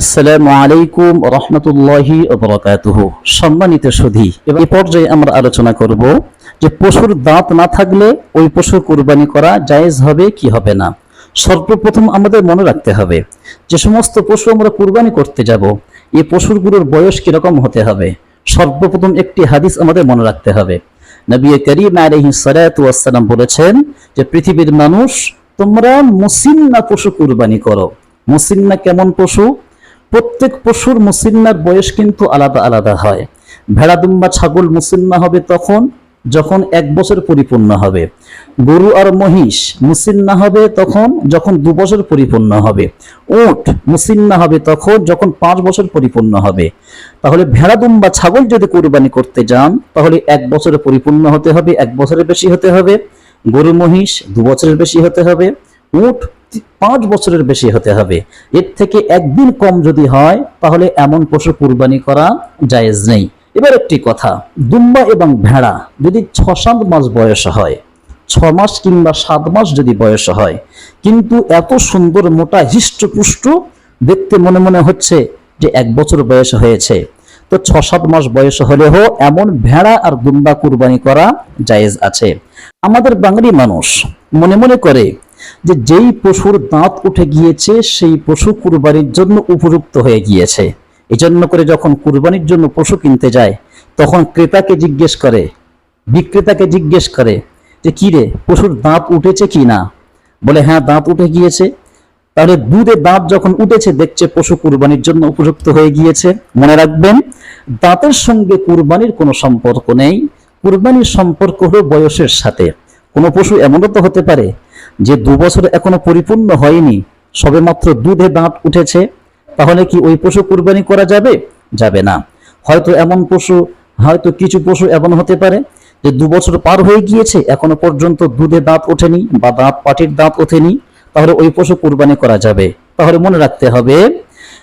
আসসালামু আলাইকুম রহমতুল্লাহি সম্মানিত সুধী এবার এই পর্যায়ে আমরা আলোচনা করব যে পশুর দাঁত না থাকলে ওই পশু কুরবানি করা জায়েজ হবে কি হবে না। সর্বপ্রথম আমাদের মনে রাখতে হবে যে সমস্ত পশু আমরা কুরবানি করতে যাব এই পশুরগুলোর বয়স কীরকম হতে হবে। সর্বপ্রথম একটি হাদিস আমাদের মনে রাখতে হবে। নবী করিম ওয়াসসালাম বলেছেন যে, পৃথিবীর মানুষ, তোমরা মুসিন্না পশু কুরবানি করো। মুসিন্না কেমন পশু? প্রত্যেক পশুর মুসিন্নার বয়স কিন্তু আলাদা আলাদা হয়। ভেড়া দুম্বা ছাগল মুসিন্না হবে তখন, যখন এক বছর পরিপূর্ণ হবে। গরু আর মহিষ মুসিন্না হবে তখন, যখন দু বছর পরিপূর্ণ হবে। উট মুসিন্না হবে তখন, যখন পাঁচ বছর পরিপূর্ণ হবে। তাহলে ভেড়া দুম্বা ছাগল যদি কোরবানি করতে যান, তাহলে এক বছরে পরিপূর্ণ হতে হবে, এক বছরের বেশি হতে হবে। গরু মহিষ দু বছরের বেশি হতে হবে। উট পাঁচ বছরের বেশি হতে হবে। এর থেকে একদিন কম যদি হয়, তাহলে এমন পশু কুরবানি করা জায়েজ নেই। এবার একটি কথা, দুম্বা এবং ভেড়া যদি ছ সাত মাস বয়স হয় ছ মাস কিংবা সাত মাস যদি বয়স হয়, কিন্তু এত সুন্দর মোটা হৃষ্টপুষ্ট দেখতে মনে মনে হচ্ছে যে এক বছর বয়স হয়েছে। তো ছ সাত মাস বয়স হলেও এমন ভেড়া আর দুম্বা কুরবানি করা জায়েজ আছে। আমাদের বাঙালি মানুষ মনে মনে করে যে যেই পশুর দাঁত উঠে গিয়েছে, সেই পশু কুরবানির জন্য উপযুক্ত হয়ে গিয়েছে। এজন্য করে যখন কুরবানির জন্য পশু কিনতে যায়, তখন ক্রেতাকে জিজ্ঞেস করে, বিক্রেতাকে জিজ্ঞেস করে যে, কি রে, পশুর দাঁত উঠেছে কি না? বলে হ্যাঁ দাঁত উঠে গিয়েছে। তাহলে দুধে দাঁত যখন উঠেছে, দেখছে পশু কুরবানির জন্য উপযুক্ত হয়ে গিয়েছে। মনে রাখবেন, দাঁতের সঙ্গে কুরবানির কোনো সম্পর্ক নেই। কুরবানির সম্পর্ক হলো বয়সের সাথে। কোনো পশু এমনও তো হতে পারে যে দু বছর এখনও পরিপূর্ণ হয়নি, সবেমাত্র দুধে দাঁত উঠেছে, তাহলে কি ওই পশু কুরবানি করা যাবে? যাবে না। হয়তো এমন পশু, হয়তো কিছু পশু এমন হতে পারে যে দু বছর পার হয়ে গিয়েছে, এখনও পর্যন্ত দুধে দাঁত ওঠেনি বা দাঁত পাটির দাঁত ওঠেনি, তাহলে ওই পশু কুরবানি করা যাবে। তাহলে মনে রাখতে হবে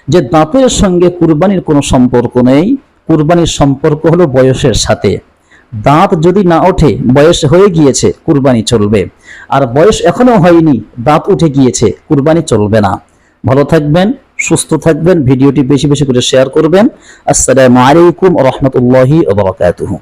যে দাঁতের সঙ্গে কুরবানির কোনো সম্পর্ক নেই। কুরবানির সম্পর্ক হলো বয়সের সাথে। দাঁত যদি না ওঠে, বয়স হয়ে গিয়েছে, কুরবানি চলবে। আর বয়স এখনও হয়নি, দাঁত উঠে গিয়েছে, কুরবানি চলবে না। ভালো থাকবেন, সুস্থ থাকবেন, ভিডিওটি বেশি বেশি করে শেয়ার করবেন। আসসালামু আলাইকুম রহমতুল্লাহি ওবরাকাতুহু